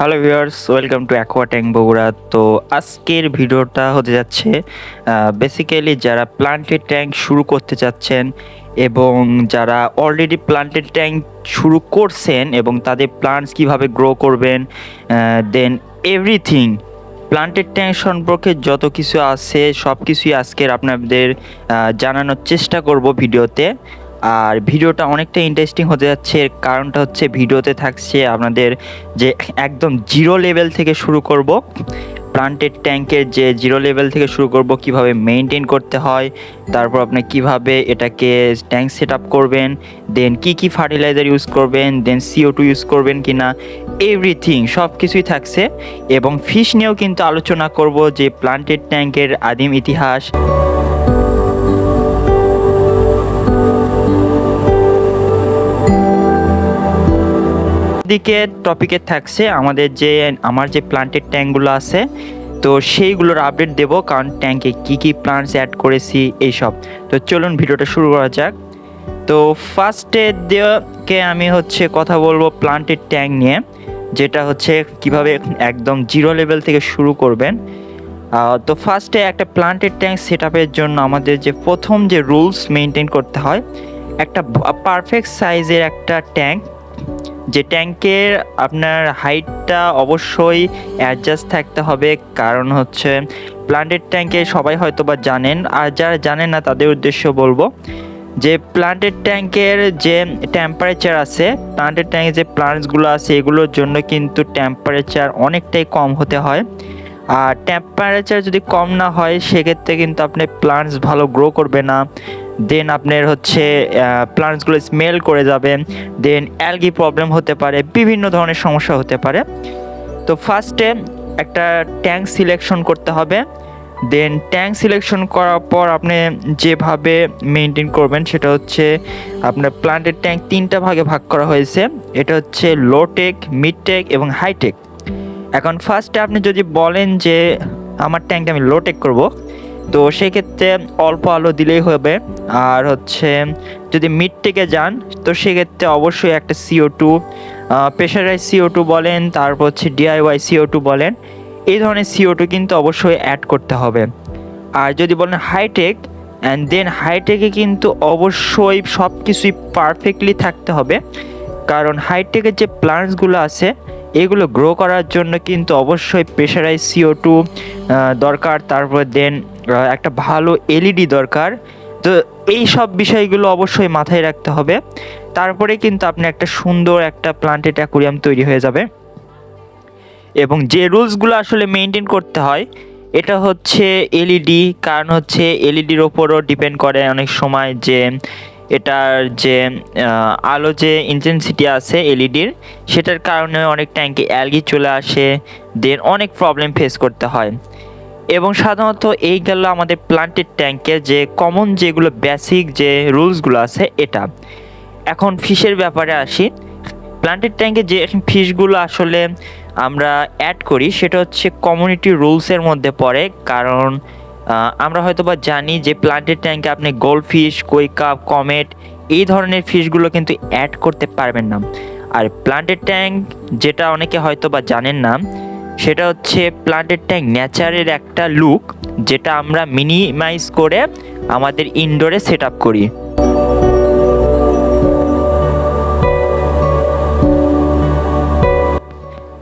Hello viewers, welcome to Aquatang Bogura. তো আজকের ভিডিওটা হতে যাচ্ছে বেসিক্যালি যারা প্লান্টেড ট্যাঙ্ক শুরু করতে চাচ্ছেন এবং যারা অলরেডি প্লান্টেড ট্যাঙ্ক শুরু করছেন এবং তাদের প্লান্টস কীভাবে গ্রো করবেন দেন এভরিথিং প্লান্টেড ট্যাঙ্ক সম্পর্কে যত কিছু আছে সব কিছুই আজকের আপনাদের জানানোর চেষ্টা করব ভিডিওতে। আর ভিডিওটা অনেকটা ইন্টারেস্টিং হতে যাচ্ছে। এর কারণটা হচ্ছে ভিডিওতে থাকছে আপনাদের যে একদম জিরো লেভেল থেকে শুরু করব। প্লান্টেড ট্যাঙ্কের যে জিরো লেভেল থেকে শুরু করব, কীভাবে মেনটেন করতে হয়, তারপর আপনি কীভাবে এটাকে ট্যাঙ্ক সেট আপ করবেন দেন কি কি ফার্টিলাইজার ইউজ করবেন দেন সিও টু ইউজ করবেন কি না এভরিথিং সব কিছুই থাকছে। এবং ফিশ নিয়েও কিন্তু আলোচনা করব যে প্লান্টেড ট্যাঙ্কের আদিম ইতিহাস। দিকে টপিকে থাকছে আমাদের যে, আমার যে প্লান্টেড ট্যাঙ্কগুলো আছে, তো সেইগুলোর আপডেট দেব, কারণ ট্যাঙ্কে কি কি প্লান্টস অ্যাড করেছি, এইসব। তো চলুন ভিডিওটা শুরু করা যাক। তো ফার্স্টে কে আমি হচ্ছে কথা বলব প্লান্টেড ট্যাঙ্ক নিয়ে, যেটা হচ্ছে কীভাবে একদম জিরো লেভেল থেকে শুরু করবেন। তো ফার্স্টে একটা প্লান্টেড ট্যাঙ্ক সেট জন্য আমাদের যে প্রথম যে রুলস মেনটেন করতে হয়, একটা পারফেক্ট সাইজের একটা ট্যাঙ্ক যে ট্যাঙ্কের আপনার হাইটটা অবশ্যই অ্যাডজাস্ট থাকতে হবে। কারণ হচ্ছে প্লান্টেড ট্যাঙ্কে সবাই হয়তো বা জানেন। আর যারা জানেন না, তাদের উদ্দেশ্য বলব যে প্লান্টেড ট্যাঙ্কের যে টেম্পারেচার আছে প্লান্টেড ট্যাঙ্কে যে প্লান্টসগুলো আছে, এগুলোর জন্য কিন্তু টেম্পারেচার অনেকটাই কম হতে হয়। আর টেম্পারেচার যদি কম না হয়, সেক্ষেত্রে কিন্তু আপনি প্লান্টস ভালো গ্রো করবে না। দেন আপনার হচ্ছে প্লান্টসগুলো স্মেল করে যাবে। দেন অ্যালগি প্রবলেম হতে পারে, বিভিন্ন ধরনের সমস্যা হতে পারে। তো ফার্স্টে একটা ট্যাঙ্ক সিলেকশন করতে হবে। দেন ট্যাঙ্ক সিলেকশন করার পর আপনি যেভাবে মেনটেন করবেন, সেটা হচ্ছে আপনার প্লান্টের ট্যাঙ্ক তিনটা ভাগে ভাগ করা হয়েছে। এটা হচ্ছে লো টেক মিড টেক এবং হাই টেক এখন ফার্স্টে আপনি যদি বলেন যে আমার ট্যাঙ্কটা আমি লো টেক করব, তো সেক্ষেত্রে অল্প আলো দিলেই হবে। আর হচ্ছে, যদি মিড থেকে যান, তো সেক্ষেত্রে অবশ্যই একটা C O two pressurize C O two বলেন, তারপর হচ্ছে ডিআইওয়াই সিও টু বলেন, এই ধরনের সিও টু কিন্তু অবশ্যই অ্যাড করতে হবে। আর যদি বলেন হাইটেক অ্যান্ড দেন হাইটেকে কিন্তু অবশ্যই সব কিছুই পারফেক্টলি থাকতে হবে। কারণ হাইটেকের যে প্লান্টসগুলো আছে এগুলো গ্রো করার জন্য কিন্তু অবশ্যই প্রেশারাইজ সিও টু দরকার। তারপর দেন একটা ভালো এলইডি দরকার। তো এই সব বিষয়গুলো অবশ্যই মাথায় রাখতে হবে। তারপরে কিন্তু আপনি একটা সুন্দর একটা প্লান্টেড অ্যাকুরিয়াম তৈরি হয়ে যাবে। এবং যে রুলসগুলো আসলে মেনটেন করতে হয়, এটা হচ্ছে এলইডি কারণ হচ্ছে এলইডির ওপরও ডিপেন্ড করে অনেক সময় যে এটার যে আলো যে ইন্টেন্সিটি আছে এলইডির সেটার কারণে অনেক ট্যাঙ্কে অ্যালগি চলে আসে দেন অনেক প্রবলেম ফেস করতে হয়। এবং সাধারণত এই গেল আমাদের প্লান্টেড ট্যাঙ্কে যে কমন যেগুলো বেসিক যে রুলসগুলো আছে এটা। এখন ফিশের ব্যাপারে আসি। প্লান্টেড ট্যাঙ্কে যে ফিশগুলো আসলে আমরা অ্যাড করি, সেটা হচ্ছে কমিউনিটি রুলসের মধ্যে পড়ে, কারণ আমরা হয়তো বা জানি যে প্লান্টের ট্যাঙ্কে আপনি গোল্ড ফিশ কৈকাপ কমেট এই ধরনের ফিশগুলো কিন্তু অ্যাড করতে পারবেন না। আর প্লান্টের ট্যাঙ্ক যেটা অনেকে হয়তো বা জানেন না, সেটা হচ্ছে প্লান্টের ট্যাঙ্ক নেচারের একটা লুক, যেটা আমরা মিনিমাইজ করে আমাদের ইনডোরে সেট আপ করি।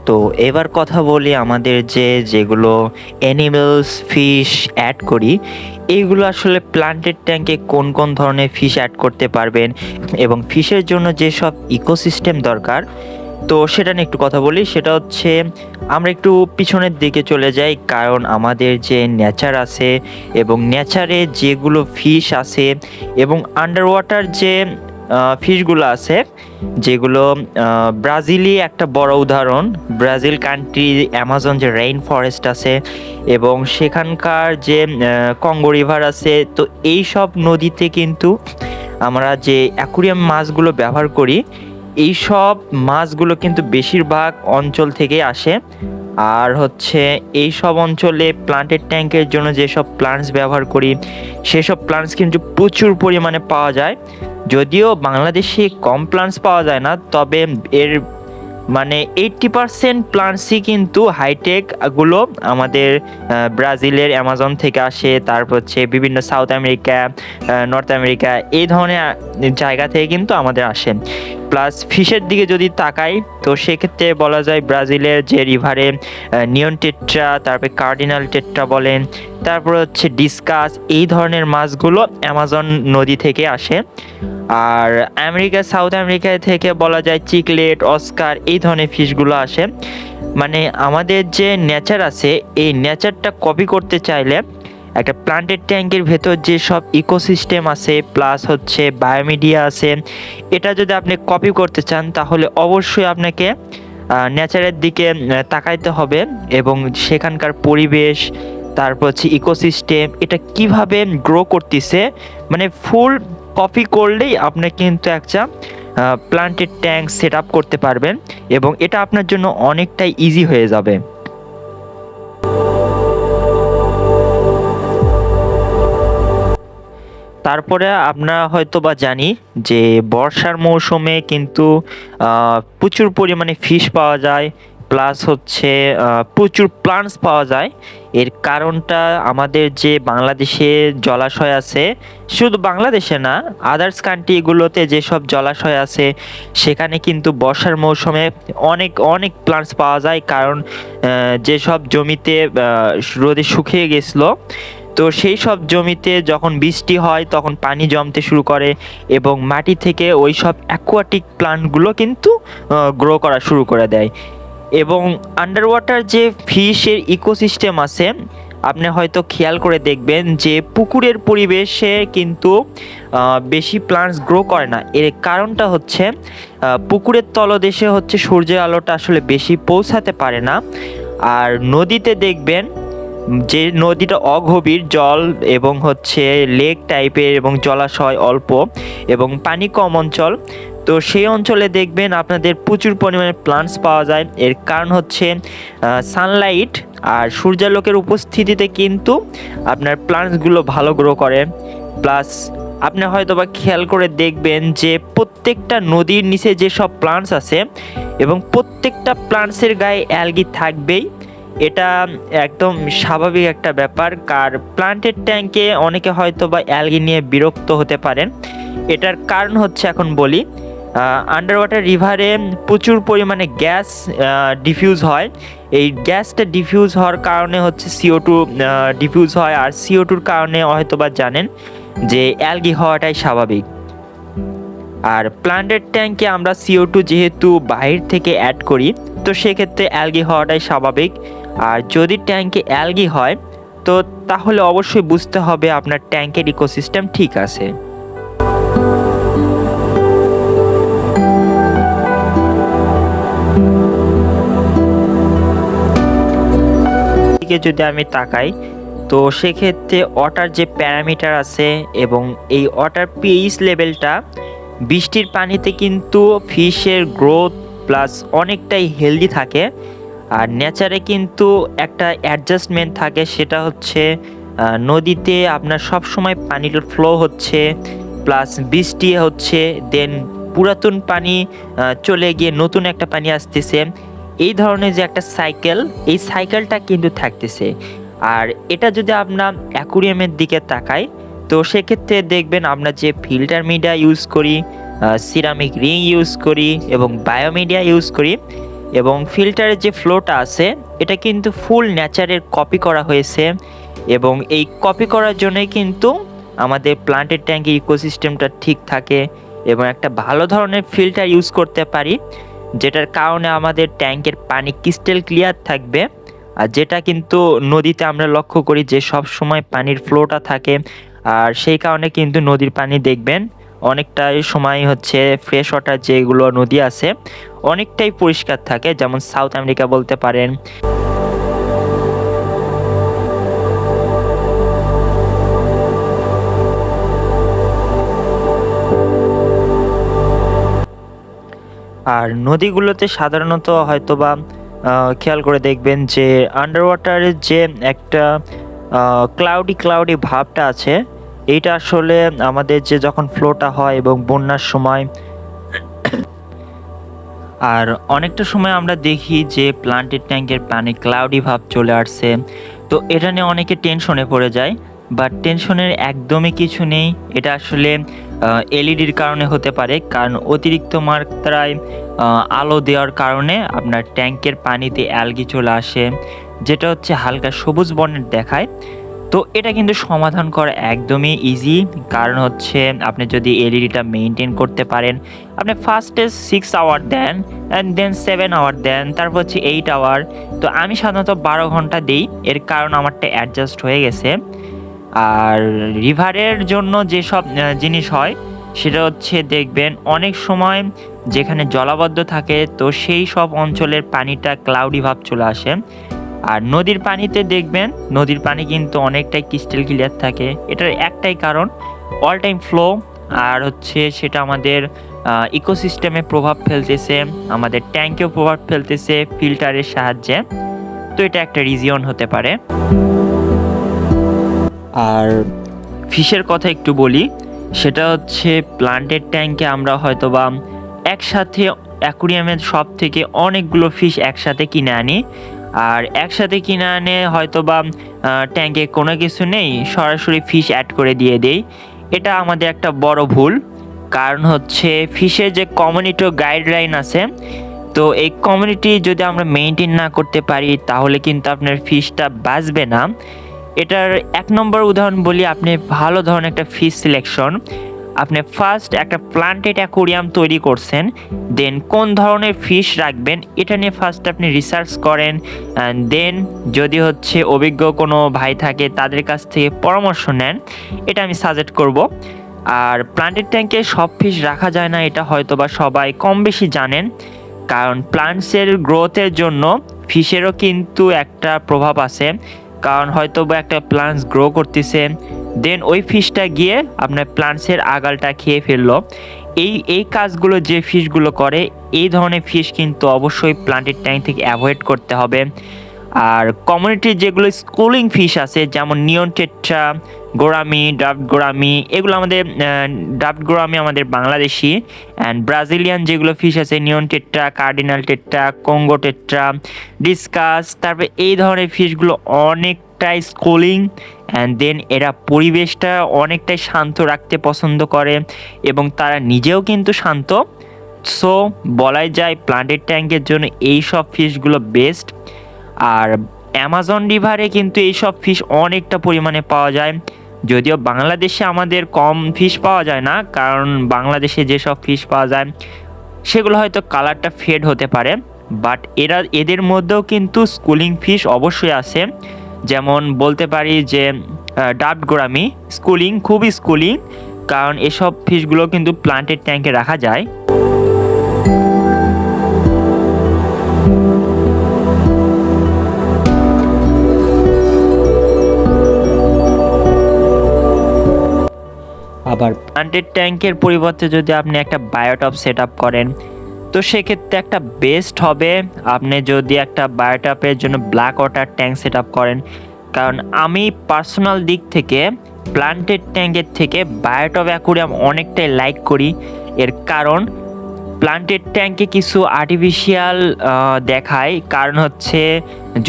তো এবার কথা বলি আমাদের যে, যেগুলো অ্যানিমেলস ফিশ অ্যাড করি এইগুলো আসলে প্লান্টেড ট্যাঙ্কে কোন কোন ধরনের ফিশ অ্যাড করতে পারবেন এবং ফিশের জন্য যেসব ইকোসিস্টেম দরকার, তো সেটা নিয়ে একটু কথা বলি। সেটা হচ্ছে, আমরা একটু পিছনের দিকে চলে যাই, কারণ আমাদের যে নেচার আছে এবং নেচারে যেগুলো ফিশ আছে এবং আন্ডার ওয়াটার যে ফিশগুলো আছে, যেগুলো ব্রাজিলই একটা বড় উদাহরণ। ব্রাজিল কান্ট্রি অ্যামাজন যে রেইন ফরেস্ট আছে এবং সেখানকার যে কঙ্গো রিভার আছে, তো এই সব নদীতে কিন্তু আমরা যে অ্যাকুরিয়াম মাছগুলো ব্যবহার করি, এই সব মাছগুলো কিন্তু বেশিরভাগ অঞ্চল থেকে আসে। আর হচ্ছে এই সব অঞ্চলে প্লান্টের ট্যাঙ্কের জন্য যেসব প্লান্টস ব্যবহার করি, সেসব প্লান্টস কিন্তু প্রচুর পরিমাণে পাওয়া যায়। যদিও বাংলাদেশে কম প্লান্টস পাওয়া যায় না, তবে এর মানে এইটটি পার্সেন্ট প্লান্টসই কিন্তু হাইটেকগুলো আমাদের ব্রাজিলের অ্যামাজন থেকে আসে, তারপর হচ্ছে বিভিন্ন সাউথ আমেরিকা নর্থ আমেরিকা, এই ধরনের জায়গা থেকে কিন্তু আমাদের আসে। প্লাস ফিশের দিকে যদি তাকাই, তো সেক্ষেত্রে বলা যায় ব্রাজিলের যে রিভারে নিয়ন টেট্রা, তারপরে কার্ডিনাল টেট্রা বলেন, তারপর হচ্ছে ডিসকাস, এই ধরনের মাছগুলো অ্যামাজন নদী থেকে আসে। আর আমেরিকা, সাউথ আমেরিকা থেকে বলা যায় চিকলেট, অস্কার, এই ধরনের ফিশগুলো আসে। মানে আমাদের যে নেচার আছে, এই নেচারটা কপি করতে চাইলে একটা প্লান্টেড ট্যাঙ্কের ভেতর যে সব ইকোসিস্টেম আছে প্লাস হচ্ছে বায়োমিডিয়া আছে, এটা যদি আপনি কপি করতে চান, তাহলে অবশ্যই আপনাকে নেচারের দিকে তাকাইতে হবে এবং সেখানকার পরিবেশ, তারপর হচ্ছে ইকোসিস্টেম এটা কীভাবে গ্রো করতেছে মানে ফুল কপি করলেই আপনি কিন্তু একটা প্লান্টেড ট্যাঙ্ক সেট আপ করতে পারবেন এবং এটা আপনার জন্য অনেকটাই ইজি হয়ে যাবে। তারপরে আমরা হয়তো বা জানি যে বর্ষার মৌসুমে কিন্তু প্রচুর পরিমাণে ফিশ পাওয়া যায় প্লাস হচ্ছে প্রচুর প্লান্টস পাওয়া যায়। এর কারণটা আমাদের যে বাংলাদেশে জলাশয় আছে, শুধু বাংলাদেশে না আদার্স কান্ট্রিগুলোতে যেসব জলাশয় আছে, সেখানে কিন্তু বর্ষার মৌসুমে অনেক অনেক প্লান্টস পাওয়া যায়। কারণ যেসব জমিতে রোদে শুকিয়ে গেছিল তো সেই সব জমিতে যখন বৃষ্টি হয়, তখন পানি জমতে শুরু করে এবং মাটি থেকে ওই সব অ্যাকোয়াটিক প্লান্টগুলো কিন্তু গ্রো করা শুরু করে দেয়। এবং আন্ডার ওয়াটার যে ফিশের ইকোসিস্টেম আছে, আপনি হয়তো খেয়াল করে দেখবেন যে পুকুরের পরিবেশে কিন্তু বেশি প্লান্টস গ্রো করে না। এর কারণটা হচ্ছে পুকুরের তলদেশে হচ্ছে সূর্যের আলোটা আসলে বেশি পৌঁছাতে পারে না। আর নদীতে দেখবেন যে নদীটা অগভীর জল এবং হচ্ছে লেক টাইপের এবং জলাশয় অল্প এবং পানি কম অঞ্চল, তো সেই অঞ্চলে দেখবেন আপনাদের প্রচুর পরিমাণে প্লান্টস পাওয়া যায়। এর কারণ হচ্ছে সানলাইট আর সূর্যালোকের উপস্থিতিতে কিন্তু আপনার প্লান্টসগুলো ভালো গ্রো করে। প্লাস আপনি হয়তো বা খেয়াল করে দেখবেন যে প্রত্যেকটা নদীর নিচে যেসব প্লান্টস আছে এবং প্রত্যেকটা প্লান্টসের গায়ে অ্যালগি থাকবেই। এটা একদম স্বাভাবিক একটা ব্যাপার, কার প্লান্টেড ট্যাঙ্কে অনেকে হয়তো বা অ্যালগি নিয়ে বিরক্ত হতে পারেন। এটার কারণ হচ্ছে এখন বলি আন্ডার ওয়াটার রিভারে প্রচুর পরিমাণে গ্যাস ডিফিউজ হয়। এই গ্যাসটা ডিফিউজ হওয়ার কারণে হচ্ছে সিও টু ডিফিউজ হয়। আর সিও টুর কারণে হয়তো বা জানেন যে অ্যালগি হওয়াটাই স্বাভাবিক। আর প্লান্টেড ট্যাঙ্কে আমরা সিও টু যেহেতু বাহির থেকে অ্যাড করি, তো সেক্ষেত্রে অ্যালগি হওয়াটাই স্বাভাবিক। আর যদি ট্যাঙ্কে অ্যালগি হয়, তো তাহলে অবশ্যই বুঝতে হবে আপনার ট্যাঙ্কের ইকোসিস্টেম ঠিক আছে। দিকে যদি আমি তাকাই, তো সেক্ষেত্রে ওয়াটার যে প্যারামিটার আছে এবং এই ওয়াটার পিএইচ লেভেলটা, বৃষ্টির পানিতে কিন্তু ফিশের গ্রোথ প্লাস অনেকটাই হেলদি থাকে। আর নেচারে কিন্তু একটা অ্যাডজাস্টমেন্ট থাকে, সেটা হচ্ছে নদীতে আপনার সব সময় পানির ফ্লো হচ্ছে, প্লাস বৃষ্টি হচ্ছে, দেন পুরাতন পানি চলে গিয়ে নতুন একটা পানি আসতেছে। এই ধরনের যে একটা সাইকেল, এই সাইকেলটা কিন্তু থাকতেছে। আর এটা যদি আপনার অ্যাকুরিয়ামের দিকে তাকাই, তো সেক্ষেত্রে দেখবেন আমরা যে ফিল্টার মিডিয়া ইউজ করি সিরামিক রিং ইউজ করি এবং বায়োমিডিয়া ইউজ করি এবং ফিল্টারের যে ফ্লোটা আছে, এটা কিন্তু ফুল ন্যাচারের কপি করা হয়েছে এবং এই কপি করার জন্যই কিন্তু আমাদের প্লান্টের ট্যাঙ্কের ইকোসিস্টেমটা ঠিক থাকে এবং একটা ভালো ধরনের ফিল্টার ইউজ করতে পারি, যেটার কারণে আমাদের ট্যাঙ্কের পানি ক্রিস্টেল ক্লিয়ার থাকবে। আর যেটা কিন্তু নদীতে আমরা লক্ষ্য করি যে সব সময় পানির ফ্লোটা থাকে, আর সেই কারণে কিন্তু নদীর পানি দেখবেন। অনেকটাই সময় হচ্ছে ফ্রেশ ওয়াটার যেগুলো নদী আছে, অনেকটাই পরিষ্কার থাকে, যেমন সাউথ আমেরিকা বলতে পারেন। আর নদীগুলোতে সাধারণত হয়তোবা খেয়াল করে দেখবেন যে আন্ডার ওয়াটারের যে একটা ক্লাউডি ক্লাউডি ভাবটা আছে এইটা আসলে আমাদের যে যখন ফ্লোটা হয় এবং বন্যার সময়, আর অনেকটা সময় আমরা দেখি যে প্লান্টের ট্যাঙ্কের পানি ক্লাউডি ভাব চলে আসছে। তো এটা নিয়ে অনেকে টেনশনে পড়ে যায় বাট টেনশনের একদমই কিছু নেই। এটা আসলে এলইডির কারণে হতে পারে, কারণ অতিরিক্ত মাত্রায় আলো দেওয়ার কারণে আপনার ট্যাঙ্কের পানিতে অ্যালগি চলে আসে, যেটা হচ্ছে হালকা সবুজ বর্ণের দেখায়। তো এটা কিন্তু সমাধান করা একদমই ইজি কারণ হচ্ছে আপনি যদি এলইডিটা মেনটেন করতে পারেন, আপনি ফার্স্টে six hour then and then seven hour then, তারপর হচ্ছে এইট আওয়ার তো আমি সাধারণত বারো ঘণ্টা দিই, এর কারণ আমারটা অ্যাডজাস্ট হয়ে গেছে। আর রিভারের জন্য যেসব জিনিস হয়, সেটা হচ্ছে দেখবেন অনেক সময় যেখানে জলাবদ্ধ থাকে, তো সেই সব অঞ্চলের পানিটা ক্লাউডি ভাব চলে আসে। আর নদীর পানিতে দেখবেন, নদীর পানি কিন্তু অনেকটাই ক্রিস্টাল ক্লিয়ার থাকে। এটার একটাই কারণ অল টাইম ফ্লো আর হচ্ছে সেটা আমাদের ইকোসিস্টেমে প্রভাব ফেলতেছে, আমাদের ট্যাঙ্কেও প্রভাব ফেলতেছে ফিল্টারের সাহায্যে। তো এটা একটা রিজিয়ন হতে পারে। আর ফিশের কথা একটু বলি, সেটা হচ্ছে প্লান্টের ট্যাঙ্কে আমরা হয়তোবা একসাথে অ্যাকুরিয়ামের সব থেকে অনেকগুলো ফিশ একসাথে কিনে আনি। আর একসাথে কিনে আনে হয়তো বা ট্যাঙ্কে কোনো কিছু নেই, সরাসরি ফিশ অ্যাড করে দিয়ে দেই। এটা আমাদের একটা বড় ভুল, কারণ হচ্ছে ফিশের যে কমিউনিটি গাইডলাইন আছে, তো এই কমিউনিটি যদি আমরা মেনটেন না করতে পারি, তাহলে কিন্তু আপনার ফিশটা বাঁচবে না। এটার এক নম্বর উদাহরণ বলি, আপনি ভালো ধরনের একটা ফিশ সিলেকশন আপনি ফার্স্ট একটা প্লান্টেড অ্যাকোরিয়াম তৈরি করছেন দেন কোন ধরনের ফিশ রাখবেন, এটা নিয়ে ফার্স্ট আপনি রিসার্চ করেন দেন যদি হচ্ছে অভিজ্ঞ কোনো ভাই থাকে তাদের কাছ থেকে পরামর্শ নেন, এটা আমি সাজেস্ট করব। আর প্লান্টেড ট্যাঙ্কে সব ফিশ রাখা যায় না, এটা হয়তো বা সবাই কম বেশি জানেন, কারণ প্লান্টসের গ্রোথের জন্য ফিশেরও কিন্তু একটা প্রভাব আছে, কারণ হয়তো বা একটা প্লান্টস গ্রো করতেছে দেন ওই ফিশটা গিয়ে আপনার প্লান্টসের আগালটা খেয়ে ফেলল। এই এই কাজগুলো যে ফিশগুলো করে, এই ধরনের ফিশ কিন্তু অবশ্যই প্লান্টের ট্যাঙ্ক থেকে অ্যাভয়েড করতে হবে। আর কমিউনিটির যেগুলো স্কুলিং ফিশ আছে, যেমন নিয়ন টেট্রা গোরামি ডাফট গোরামি এগুলো আমাদের ডাফট গোরামি আমাদের বাংলাদেশি। অ্যান্ড ব্রাজিলিয়ান যেগুলো ফিশ আছে neon tetra cardinal tetra Congo tetra discus তারপরে এই ধরনের ফিশগুলো অনেকটাই স্কুলিং অ্যান্ড দেন এরা পরিবেশটা অনেকটাই শান্ত রাখতে পছন্দ করে এবং তারা নিজেও কিন্তু শান্ত। সো বলাই যায় প্লান্টেড ট্যাঙ্কের জন্য এই সব ফিশগুলো বেস্ট আর অ্যামাজন রিভারে কিন্তু এইসব ফিশ অনেকটা পরিমাণে পাওয়া যায়। যদিও বাংলাদেশে আমাদের কম ফিশ পাওয়া যায় না, কারণ বাংলাদেশে যেসব ফিশ পাওয়া যায়, সেগুলো হয়তো কালারটা ফেড হতে পারে। বাট এরা, এদের মধ্যেও কিন্তু স্কুলিং ফিশ অবশ্যই আছে। যেমন বলতে পারি যে ডাব গোরামি স্কুলিং খুবই স্কুলিং কারণ এসব ফিশগুলো কিন্তু প্লান্টেড ট্যাঙ্কে রাখা যায়। আবার প্লান্টেড ট্যাঙ্কের পরিবর্তে যদি আপনি একটা বায়োটপ সেট আপ করেন তো সেক্ষেত্রে একটা বেস্ট হবে আপনি যদি একটা বায়োটপের জন্য black water tank set up করেন। কারণ আমি পার্সোনাল দিক থেকে প্লান্টেড ট্যাঙ্কের থেকে বায়োটপ অ্যাকুরিয়াম অনেকটাই লাইক করি। এর কারণ প্লান্টেড ট্যাঙ্কে কিছু আর্টিফিশিয়াল দেখায়। কারণ হচ্ছে,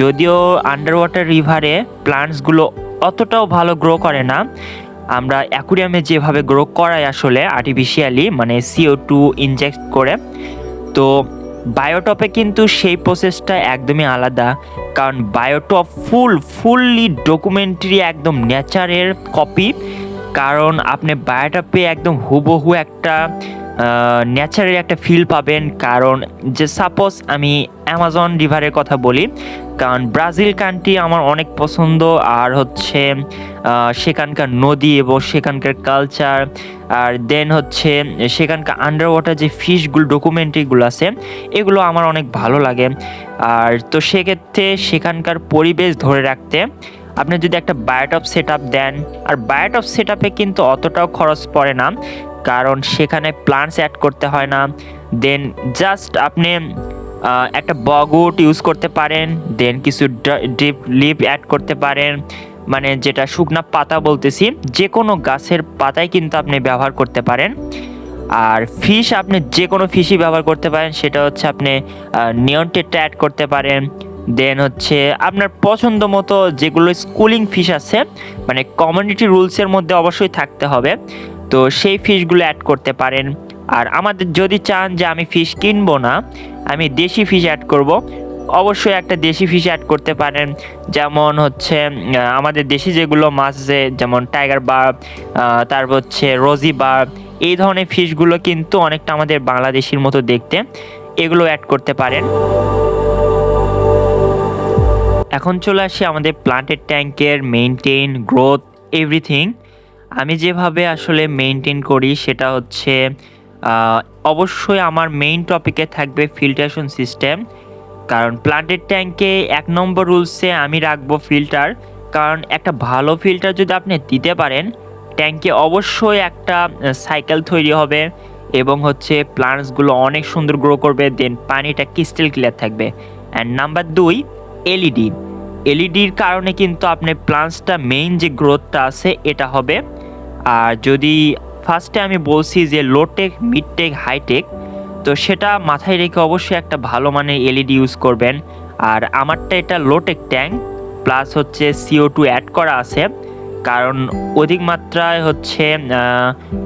যদিও আন্ডার ওয়াটার রিভারে প্লান্টসগুলো অতটাও ভালো গ্রো করে না, আমরা অ্যাকুরিয়ামে যেভাবে গ্রো করাই আসলে আর্টিফিশিয়ালি মানে সিও টু ইনজেক্ট করে তো বায়োটপে কিন্তু সেই প্রসেসটা একদমই আলাদা। কারণ বায়োটপ ফুল ফুললি ডকুমেন্টারি একদম নেচারের কপি কারণ আপনি বায়োটপে একদম হুবহু একটা ন্যাচারের একটা ফিল পাবেন কারণ যে সাপোজ আমি অ্যামাজন রিভারের কথা বলি, কারণ ব্রাজিল কান্ট্রি আমার অনেক পছন্দ আর হচ্ছে সেখানকার নদী এবং সেখানকার কালচার আর দেন হচ্ছে সেখানকার আন্ডার ওয়াটার যে ফিশগুলো ডকুমেন্টারিগুলো আছে, এগুলো আমার অনেক ভালো লাগে। আর তো সেক্ষেত্রে সেখানকার পরিবেশ ধরে রাখতে আপনি যদি একটা বায়োটপ সেট দেন, আর বায়োটপ সেট কিন্তু অতটাও খরচ পড়ে না। কারণ সেখানে প্লান্টস অ্যাড করতে হয় না। দেন জাস্ট আপনি একটা বগুট ইউজ করতে পারেন। দেন কিছু ড্রিপ লিভ অ্যাড করতে পারেন। মানে যেটা শুকনা পাতা বলতেছি যে কোনো গাছের পাতাই কিন্তু আপনি ব্যবহার করতে পারেন। আর ফিশ আপনি যে কোনো ফিশই ব্যবহার করতে পারেন, সেটা হচ্ছে আপনি নিয়ন অ্যাড করতে পারেন। দেন হচ্ছে আপনার পছন্দ মতো যেগুলো স্কুলিং ফিশ আছে মানে কমিউনিটি রুলসের মধ্যে অবশ্যই থাকতে হবে। তো সেই ফিশগুলো অ্যাড করতে পারেন। আর আমাদের যদি চান যে আমি ফিশ কিনবো না, আমি দেশি ফিশ অ্যাড করব। অবশ্যই একটা দেশি ফিশ অ্যাড করতে পারেন। যেমন হচ্ছে আমাদের দেশি যেগুলো মাছ আছে যেমন টাইগার বার তারপর হচ্ছে রোজি বার এই ধরনের ফিশগুলো কিন্তু অনেকটা আমাদের বাংলাদেশির মতো দেখতে। এগুলো অ্যাড করতে পারেন। এখন চলে আসি আমাদের প্লান্টেড ট্যাঙ্কের মেনটেন গ্রোথ এভরিথিং আমি যেভাবে আসলে মেনটেন করি সেটা হচ্ছে অবশ্যই আমার মেইন টপিকে থাকবে ফিল্টারেশন সিস্টেম কারণ প্লান্টেড ট্যাঙ্কে এক নম্বর রুলসে আমি রাখব ফিল্টার কারণ একটা ভালো ফিল্টার যদি আপনি দিতে পারেন ট্যাঙ্কে অবশ্যই একটা সাইকেল তৈরি হবে এবং হচ্ছে প্লান্টসগুলো অনেক সুন্দর গ্রো করবে দেন পানিটা ক্রিস্টাল ক্লিয়ার থাকবে। অ্যান্ড নাম্বার দুই এলইডি এলইডির কারণে কিন্তু আপনি প্লান্টসটা মেইন যে গ্রোথটা আছে, এটা হবে আর যদি ফার্স্টে আমি বলছি যে low tech low tech mid tech high tech তো সেটা মাথায় রেখে অবশ্যই একটা ভালো মানের এলইডি ইউজ করবেন। আর আমারটা এটা লোটেক ট্যাঙ্ক প্লাস হচ্ছে সিও টু অ্যাড করা আছে। কারণ অধিক মাত্রায় হচ্ছে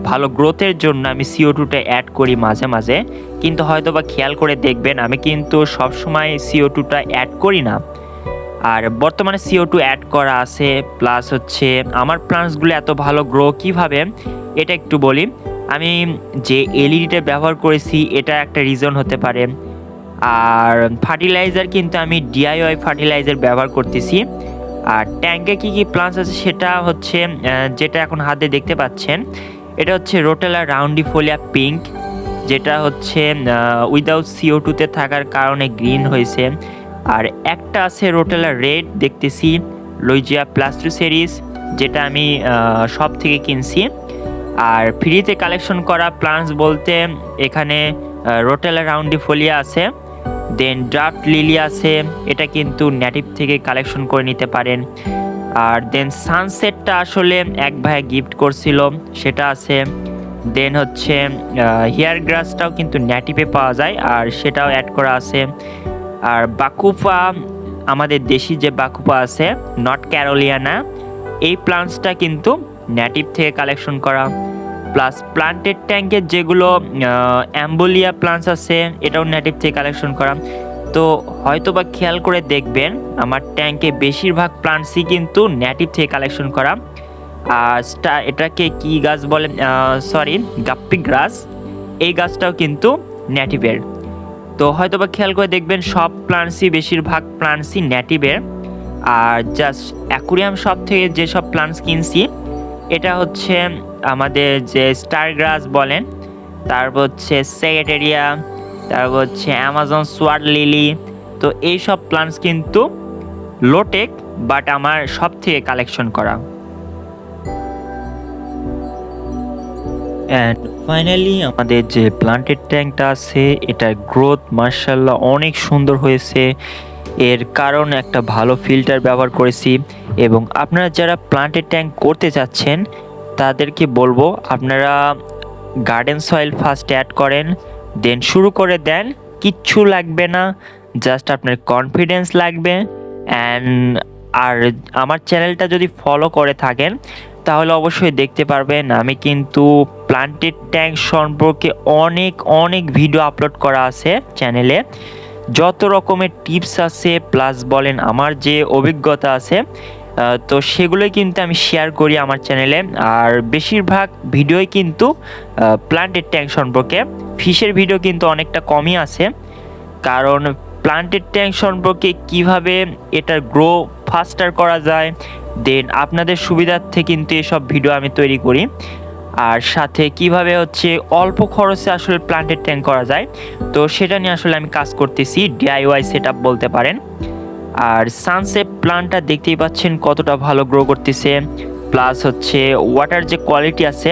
ভালো গ্রোথের জন্য আমি সিও টুটা অ্যাড করি মাঝে মাঝে। কিন্তু হয়তো বা খেয়াল করে দেখবেন, আমি কিন্তু সবসময় সিও টুটা অ্যাড করি না। আর বর্তমানে সিও টু অ্যাড করা আছে প্লাস হচ্ছে আমার প্লান্টসগুলো এত ভালো গ্রো কীভাবে, এটা একটু বলি। আমি যে এলইডিটা ব্যবহার করেছি, এটা একটা রিজন হতে পারে। আর ফার্টিলাইজার কিন্তু আমি ডিআইওয়াই ফার্টিলাইজার ব্যবহার করতেছি। আর ট্যাঙ্কে কী কী প্লান্টস আছে সেটা হচ্ছে যেটা এখন হাতে দেখতে পাচ্ছেন, এটা হচ্ছে রোটেলা রাউন্ডিফোলিয়া পিঙ্ক যেটা হচ্ছে উইদাউট সিও টুতে থাকার কারণে গ্রিন হয়েছে। আর একটা আছে রোটেলা রেড, দেখতেছি লইজিয়া প্লাস্টু সিরিজ, যেটা আমি সব থেকে কিনছি। আর ফ্রিতে কালেকশন করা প্লান্টস বলতে এখানে রোটেলা রাউন্ডিফোলিয়া আছে, দেন ড্রাফট লিলি আছে, এটা কিন্তু নেটিভ থেকে কালেকশন করে নিতে পারেন। আর দেন সানসেটটা আসলে এক ভাই গিফট করছিল, সেটা আছে। দেন হচ্ছে হেয়ার গ্রাসটাও কিন্তু নেটিভে পাওয়া যায়, আর সেটাও অ্যাড করা আছে। আর বাকুপা আমাদের দেশি যে বাকুপা আছে নর্থ ক্যারোলিয়ানা এই প্লান্টসটা কিন্তু নেটিভ থেকে কালেকশন করা। প্লাস প্লান্টেড ট্যাঙ্কের যেগুলো অ্যাম্বোলিয়া প্লান্টস আছে, এটাও নেটিভ থেকে কালেকশন করা। তো হয়তো বা খেয়াল করে দেখবেন, আমার ট্যাঙ্কে বেশিরভাগ প্লান্টসই কিন্তু নেটিভ থেকে কালেকশন করা। আর স্টা এটাকে কি গাছ বলে সরি গাপ্পি গ্রাস এই গাছটাও কিন্তু নেটিভের তো হয়তো বা খেয়াল করে দেখবেন সব প্লান্টসই বেশিরভাগ প্লান্টসই নেটিভের। আর জাস্ট অ্যাকুরিয়াম শপ থেকে যেসব প্লান্টস কিনছি, এটা হচ্ছে আমাদের যে স্টার গ্রাস বলেন, তারপর হচ্ছে সেক্রেটেরিয়া তারপর হচ্ছে অ্যামাজন সোয়ার্ড লিলি তো এই সব প্লান্টস কিন্তু লোটেক বাট আমার সব থেকে কালেকশন করা। অ্যান্ড ফাইনালি আমাদের যে প্লান্টেড ট্যাঙ্কটা আছে এটার গ্রোথ মার্শাল্লাহ অনেক সুন্দর হয়েছে। এর কারণ একটা ভালো ফিল্টার ব্যবহার করেছি। এবং আপনারা যারা প্লান্টেড ট্যাঙ্ক করতে চাচ্ছেন তাদেরকে বলব, আপনারা গার্ডেন সয়েল ফার্স্ট অ্যাড করেন দেন শুরু করে দেন, কিচ্ছু লাগবে না জাস্ট আপনার কনফিডেন্স লাগবে। অ্যান্ড আর আমার চ্যানেলটা যদি ফলো করে থাকেন তাহলে অবশ্যই দেখতে পারবেন। আমি কিন্তু প্লান্টেড ট্যাঙ্ক সম্পর্কে অনেক অনেক ভিডিও আপলোড করা আছে চ্যানেলে যত রকমের টিপস আছে প্লাস বলেন আমার যে অভিজ্ঞতা আছে তো সেগুলোই কিন্তু আমি শেয়ার করি আমার চ্যানেলে আর বেশিরভাগ ভিডিওই কিন্তু প্লান্টেড ট্যাঙ্ক সম্পর্কে। ফিশের ভিডিও কিন্তু অনেকটা কমই আছে। কারণ প্লান্টেড ট্যাঙ্ক সম্পর্কে কীভাবে এটার গ্রো ফাস্টার করা যায় দেন আপনাদের সুবিধার্থে কিন্তু এসব ভিডিও আমি তৈরি করি। আর সাথে কীভাবে হচ্ছে অল্প খরচে আসলে প্লান্টেড ট্যাঙ্ক করা যায়, তো সেটা নিয়ে আসলে আমি কাজ করতেছি ডিআইওয়াই সেট বলতে পারেন। আর সানসেট প্লান্টটা দেখতেই পাচ্ছেন কতটা ভালো গ্রো করতেছে প্লাস হচ্ছে ওয়াটার যে কোয়ালিটি আছে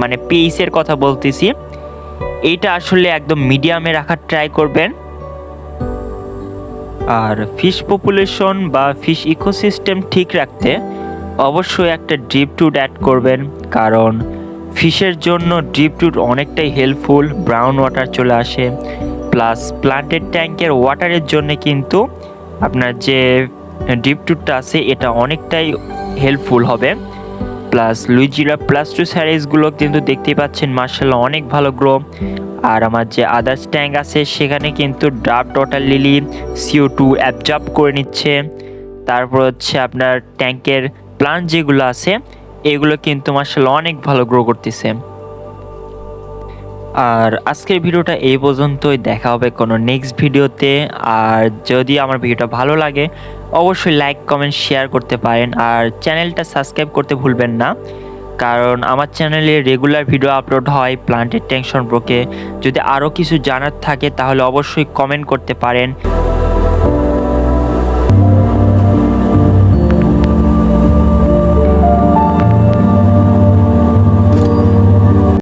মানে পিএইচের কথা বলতেছি, এইটা আসলে একদম মিডিয়ামে রাখার ট্রাই করবেন। আর ফিশ পপুলেশন বা ফিশ ইকোসিস্টেম ঠিক রাখতে অবশ্যই একটা ড্রিপ টুড অ্যাড করবেন, কারণ ফিশের জন্য ড্রিপ টুট অনেকটাই হেল্পফুল ব্রাউন ওয়াটার চলে আসে প্লাস প্লান্টেড ট্যাঙ্কের ওয়াটারের জন্য কিন্তু আপনার যে ডিপ টুটটা আছে, এটা অনেকটাই হেল্পফুল হবে। প্লাস লুইজিরা প্লাস টু স্যারিজগুলো কিন্তু দেখতেই পাচ্ছেন মার্শাল্লাহ অনেক ভালো গ্রো। আর আমার যে আদার্স ট্যাঙ্ক আছে, সেখানে কিন্তু dwarf water lily C O two absorb করে নিচ্ছে। তারপর হচ্ছে আপনার ট্যাঙ্কের প্লান্ট যেগুলো আছে, এগুলো কিন্তু মার্শাল্লাহ অনেক ভালো গ্রো করতেছে। আর আজকের ভিডিওটা এই পর্যন্তই, দেখা হবে কোনো নেক্সট ভিডিওতে আর যদি আমার ভিডিওটা ভালো লাগে অবশ্যই লাইক কমেন্ট শেয়ার করতে পারেন। আর চ্যানেলটা সাবস্ক্রাইব করতে ভুলবেন না, কারণ আমার চ্যানেলে রেগুলার ভিডিও আপলোড হয় প্লান্টের টেনশন ব্রোকে যদি আরও কিছু জানার থাকে, তাহলে অবশ্যই কমেন্ট করতে পারেন।